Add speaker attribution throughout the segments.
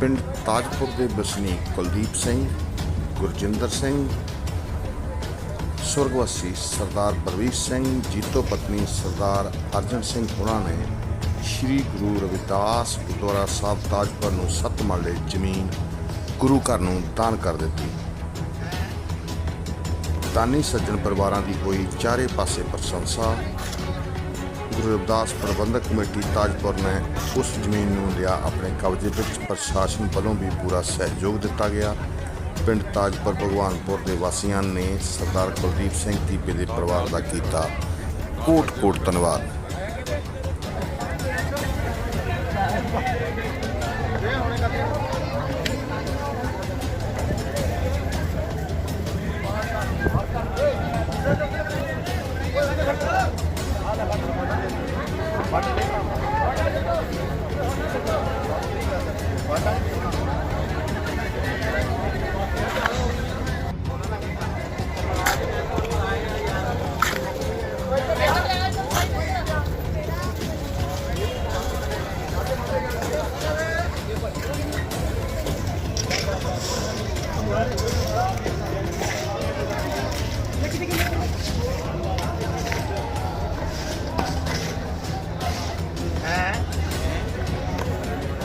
Speaker 1: ਪਿੰਡ ਤਾਜਪੁਰ ਦੇ ਵਸਨੀਕ ਕੁਲਦੀਪ ਸਿੰਘ, ਗੁਰਜਿੰਦਰ ਸਿੰਘ, ਸੁਰਗਵਾਸੀ ਸਰਦਾਰ ਪ੍ਰਵੀਰ ਸਿੰਘ, ਜੀਤੋ ਪਤਨੀ ਸਰਦਾਰ ਅਰਜਨ ਸਿੰਘ ਹੋਣਾ ਨੇ ਸ੍ਰੀ ਗੁਰੂ ਰਵਿਦਾਸ ਗੁਰਦੁਆਰਾ ਸਾਹਿਬ ਤਾਜਪੁਰ ਨੂੰ ਸੱਤ ਮਰਲੇ ਜ਼ਮੀਨ ਗੁਰੂ ਘਰ ਨੂੰ ਦਾਨ ਕਰ ਦਿੱਤੀ। ਦਾਨੀ ਸੱਜਣ ਪਰਿਵਾਰਾਂ ਦੀ ਹੋਈ ਚਾਰੇ ਪਾਸੇ ਪ੍ਰਸ਼ੰਸਾ ਗੁਰੂ ਰਵਿਦਾਸ ਪ੍ਰਬੰਧਕ ਕਮੇਟੀ ਤਾਜਪੁਰ ਨੇ ਉਸ ਜ਼ਮੀਨ ਨੂੰ ਲਿਆ ਆਪਣੇ ਕਬਜ਼ੇ ਵਿੱਚ। ਪ੍ਰਸ਼ਾਸਨ ਵੱਲੋਂ ਵੀ ਪੂਰਾ ਸਹਿਯੋਗ ਦਿੱਤਾ ਗਿਆ। ਪਿੰਡ ਤਾਜਪੁਰ ਭਗਵਾਨਪੁਰ ਦੇ ਵਾਸੀਆਂ ਨੇ ਸਰਦਾਰ ਕੁਲਦੀਪ ਸਿੰਘ ਦੀਪੇ ਦੇ ਪਰਿਵਾਰ ਦਾ ਕੀਤਾ ਕੋਟ-ਕੋਟ ਧੰਨਵਾਦ।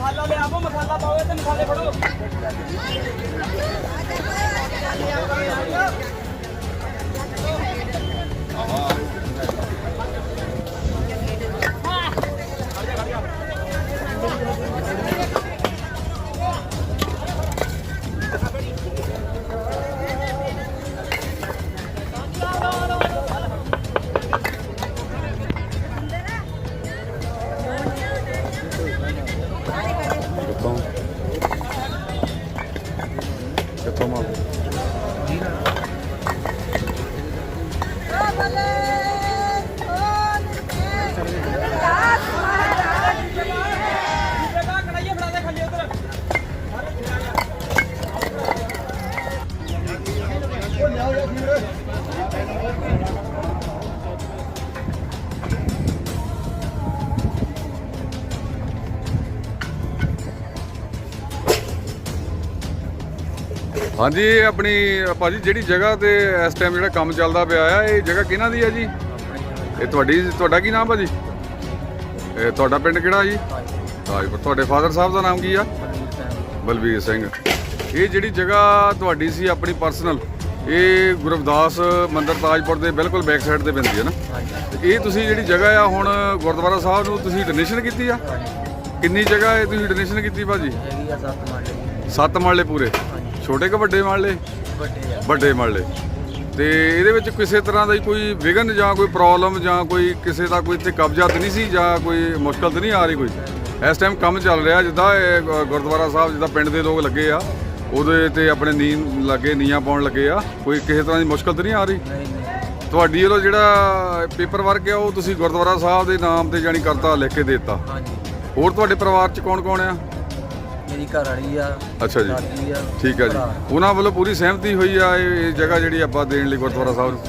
Speaker 2: ਮਸਾਲਾ ਲਿਆ ਆਵੋ ਮਸਾਲਾ ਪਾਓ ਤੇ ਮਸਾਲੇ ਫੜੋ।
Speaker 1: ਕਿੱਥੋਂ
Speaker 3: ਹਾਂਜੀ ਇਹ ਆਪਣੀ, ਭਾਜੀ, ਜਿਹੜੀ ਜਗ੍ਹਾ ਤੇ ਇਸ ਟਾਈਮ ਜਿਹੜਾ ਕੰਮ ਚੱਲਦਾ ਪਿਆ ਆ, ਇਹ ਜਗ੍ਹਾ ਕਿਹਨਾਂ ਦੀ ਆ ਜੀ? ਇਹ ਤੁਹਾਡੀ, ਤੁਹਾਡਾ ਕੀ ਨਾਮ ਭਾਜੀ? ਇਹ ਤੁਹਾਡਾ ਪਿੰਡ ਕਿਹੜਾ ਜੀ? ਤਾਜਪੁਰ। ਤੁਹਾਡੇ ਫਾਦਰ ਸਾਹਿਬ ਦਾ ਨਾਮ ਕੀ ਆ? ਬਲਬੀਰ ਸਿੰਘ। ਇਹ ਜਿਹੜੀ ਜਗ੍ਹਾ ਤੁਹਾਡੀ ਸੀ ਆਪਣੀ ਪਰਸਨਲ ਇਹ ਗੁਰਵਦਾਸ ਮੰਦਿਰ ਤਾਜਪੁਰ ਦੇ ਬਿਲਕੁਲ ਬੈਕ ਸਾਈਡ ਤੇ ਪੈਂਦੀ ਹੈ ਨਾ। ਤੇ ਇਹ ਤੁਸੀਂ ਜਿਹੜੀ ਜਗ੍ਹਾ ਆ ਹੁਣ ਗੁਰਦੁਆਰਾ ਸਾਹਿਬ ਨੂੰ ਤੁਸੀਂ ਡੋਨੇਸ਼ਨ ਕੀਤੀ ਆ? ਕਿੰਨੀ ਜਗ੍ਹਾ ਹੈ ਤੁਸੀਂ ਡੋਨੇਸ਼ਨ ਕੀਤੀ ਭਾਜੀ?
Speaker 4: ਹੈਗੀ ਆ ਸੱਤ ਮਾਲੇ।
Speaker 3: ਪੂਰੇ? ਛੋਟੇ ਕਿ ਵੱਡੇ ਮਾਲੇ?
Speaker 4: ਵੱਡੇ ਆ।
Speaker 3: ਵੱਡੇ ਮਾਲੇ। ਤੇ ਇਹਦੇ ਵਿੱਚ ਕਿਸੇ ਤਰ੍ਹਾਂ ਦਾ ਕੋਈ ਵਿਘਨ ਜਾਂ ਕੋਈ ਪ੍ਰੋਬਲਮ ਜਾਂ ਕੋਈ ਕਿਸੇ ਦਾ ਕੋਈ ਇੱਥੇ ਕਬਜ਼ਾ ਤਾਂ ਨਹੀਂ ਸੀ ਜਾਂ ਕੋਈ ਮੁਸ਼ਕਲ ਤਾਂ ਨਹੀਂ ਆ ਰਹੀ ਕੋਈ? ਇਸ ਟਾਈਮ ਕੰਮ ਚੱਲ ਰਿਹਾ ਜਿੱਦਾਂ ਇਹ ਗੁਰਦੁਆਰਾ ਸਾਹਿਬ ਜਿੱਦਾਂ ਪਿੰਡ ਦੇ ਲੋਕ ਲੱਗੇ ਆ। ਉਹਦੇ ਤੇ ਆਪਣੇ ਨੀਂਹ ਲੱਗੇ ਨੀਆਂ ਪਾਉਣ ਲੱਗੇ ਆ। ਕੋਈ ਕਿਸੇ ਤਰ੍ਹਾਂ ਦੀ ਮੁਸ਼ਕਲ ਤਾਂ ਨਹੀਂ ਆ ਰਹੀ? ਤੁਹਾਡੀ ਵੱਲੋਂ ਜਿਹੜਾ ਪੇਪਰ ਵਰਕ ਆ ਉਹ ਤੁਸੀਂ ਗੁਰਦੁਆਰਾ ਸਾਹਿਬ ਦੇ ਨਾਮ ਤੇ ਜਾਣੀ ਕਰਤਾ ਲਿਖ ਕੇ ਦਿੱਤਾ।
Speaker 4: ਹਾਂਜੀ।
Speaker 3: ਹੋਰ ਤੁਹਾਡੇ ਪਰਿਵਾਰ 'ਚ ਕੌਣ ਕੌਣ ਆ?
Speaker 4: ਮੇਰੀ ਘਰ ਵਾਲੀ ਆ
Speaker 3: ਅੱਛਾ ਜੀ।
Speaker 4: ਦਾਦੀ ਆ
Speaker 3: ਠੀਕ ਹੈ ਜੀ।
Speaker 4: ਭਰਾ।
Speaker 3: ਉਹਨਾਂ ਵੱਲੋਂ ਪੂਰੀ ਸਹਿਮਤੀ ਹੋਈ ਆ ਇਹ ਇਹ ਜਗ੍ਹਾ ਜਿਹੜੀ ਆਪਾਂ ਦੇਣ ਲਈ ਗੁਰਦੁਆਰਾ ਸਾਹਿਬ ਨੂੰ?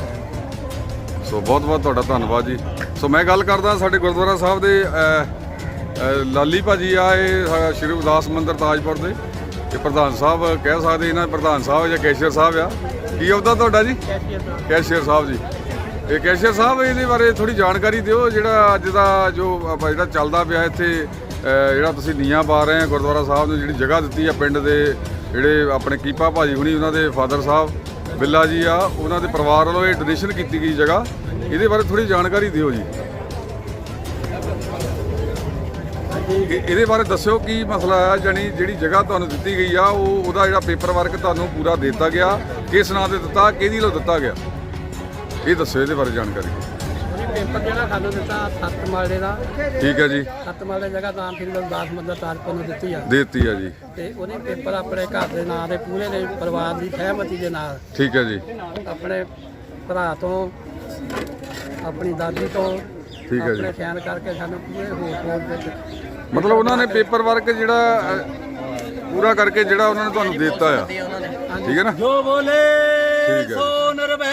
Speaker 3: ਸੋ ਬਹੁਤ ਬਹੁਤ ਤੁਹਾਡਾ ਧੰਨਵਾਦ ਜੀ। ਸੋ ਮੈਂ ਗੱਲ ਕਰਦਾ ਸਾਡੇ ਗੁਰਦੁਆਰਾ ਸਾਹਿਬ ਦੇ ਅਹ, ਅਹ, ਲਾਲੀ ਭਾਜੀ ਆ ਇਹ ਸ਼੍ਰੀ ਉਦਾਸ ਮੰਦਿਰ ਤਾਜਪੁਰ ਦੇ। ਇਹ ਪ੍ਰਧਾਨ ਸਾਹਿਬ ਕਹਿ ਸਕਦੇ ਇਹਨਾਂ ਪ੍ਰਧਾਨ ਸਾਹਿਬ ਜਾਂ ਕੈਸ਼ੀਅਰ ਸਾਹਿਬ ਆ। ਕੀ ਅਹੁਦਾ ਤੁਹਾਡਾ ਜੀ? ਕੈਸ਼ੀਅਰ ਸਾਹਿਬ। ਜੀ। ਇਹ ਕੈਸ਼ੀਅਰ ਸਾਹਿਬ ਇਹਦੇ ਬਾਰੇ ਥੋੜੀ ਜਾਣਕਾਰੀ ਦਿਓ ਜਿਹੜਾ ਅੱਜ ਦਾ ਜੋ ਆਪਾਂ ਜਿਹੜਾ ਚੱਲਦਾ ਪਿਆ ਇੱਥੇ ਜਿਹੜਾ ਤੁਸੀਂ ਨੀਆਂ ਪਾ ਰਹੇ ਆ ਗੁਰਦੁਆਰਾ ਸਾਹਿਬ ਨੂੰ ਜਿਹੜੀ ਜਗ੍ਹਾ ਦਿੱਤੀ ਆ ਪਿੰਡ ਦੇ ਜਿਹੜੇ ਆਪਣੇ ਕੀਪਾ ਭਾਜੀ ਹੁਣੀ ਉਹਨਾਂ ਦੇ ਫਾਦਰ ਸਾਹਿਬ ਬਿੱਲਾ ਜੀ ਆ ਉਹਨਾਂ ਦੇ ਪਰਿਵਾਰ ਵੱਲੋਂ ਇਹ ਡੋਨੇਸ਼ਨ ਕੀਤੀ ਗਈ ਜਗ੍ਹਾ। ਇਹਦੇ ਬਾਰੇ ਥੋੜੀ ਜਾਣਕਾਰੀ ਦਿਓ ਜੀ। ਇਹ- ਇਹਦੇ ਬਾਰੇ ਦੱਸਿਓ ਕੀ ਮਸਲਾ ਹੈ ਜਾਨੀ ਜਿਹੜੀ ਜਗ੍ਹਾ ਤੁਹਾਨੂੰ ਦਿੱਤੀ ਗਈ ਆ ਉਹ ਉਹਦਾ ਜਿਹੜਾ ਪੇਪਰ ਵਰਕ ਤੁਹਾਨੂੰ ਪੂਰਾ ਦੇ ਦਿੱਤਾ ਗਿਆ। ਕਿਸ ਨਾਂ ਤੇ ਦਿੱਤਾ ਕਿਹਦੀ ਲੋ ਦਿੱਤਾ ਗਿਆ? ਇਹ ਦੱਸਿਓ ਇਹਦੇ ਬਾਰੇ ਜਾਣਕਾਰੀ।
Speaker 5: ਪੇਪਰ ਜਿਹੜਾ ਸਾਨੂੰ ਦਿੱਤਾ ਸੱਤ ਮਾਲੇ ਦਾ।
Speaker 3: ਠੀਕ ਹੈ ਜੀ।
Speaker 5: ਸੱਤ ਮਾਲੇ ਦੀ ਜਗ੍ਹਾ ਦਾਨ ਸਿੰਘ ਦਾਸ ਮੰਦਰ ਤਾਜਪੁਰ ਨੂੰ ਦਿੱਤੀ ਆ।
Speaker 3: ਦੇਤੀ ਆ ਜੀ।
Speaker 5: ਤੇ ਉਹਨੇ ਪੇਪਰ ਆਪਣੇ ਘਰ ਦੇ ਨਾਂ ਦੇ ਪੂਰੇ ਨੇ ਪਰਿਵਾਰ ਦੀ ਸਹਿਮਤੀ ਦੇ ਨਾਲ।
Speaker 3: ਠੀਕ ਹੈ ਜੀ।
Speaker 5: ਆਪਣੇ ਭਰਾ ਤੋਂ ਆਪਣੀ ਦਾਦੀ ਤੋਂ
Speaker 3: ਠੀਕ ਹੈ ਜੀ।
Speaker 5: ਆਪਣੇ ਖਿਆਲ ਕਰਕੇ ਸਾਨੂੰ ਪੂਰੇ ਹੋਰ ਹੋਰ ਦੇ ਦਿੱਤੇ।
Speaker 3: ਮਤਲਬ ਉਹਨਾਂ ਨੇ ਪੇਪਰ ਵਰਕ ਜਿਹੜਾ ਅ, ਪੂਰਾ ਕਰਕੇ ਜਿਹੜਾ ਉਹਨਾਂ ਨੇ ਤੁਹਾਨੂੰ ਦੇ ਦਿੱਤਾ ਆ। ਠੀਕ ਹੈ ਨਾ?
Speaker 2: ਜੋ ਬੋਲੇ
Speaker 3: ਠੀਕ ਹੈ।
Speaker 2: ਸੋ ਨਰਵੈ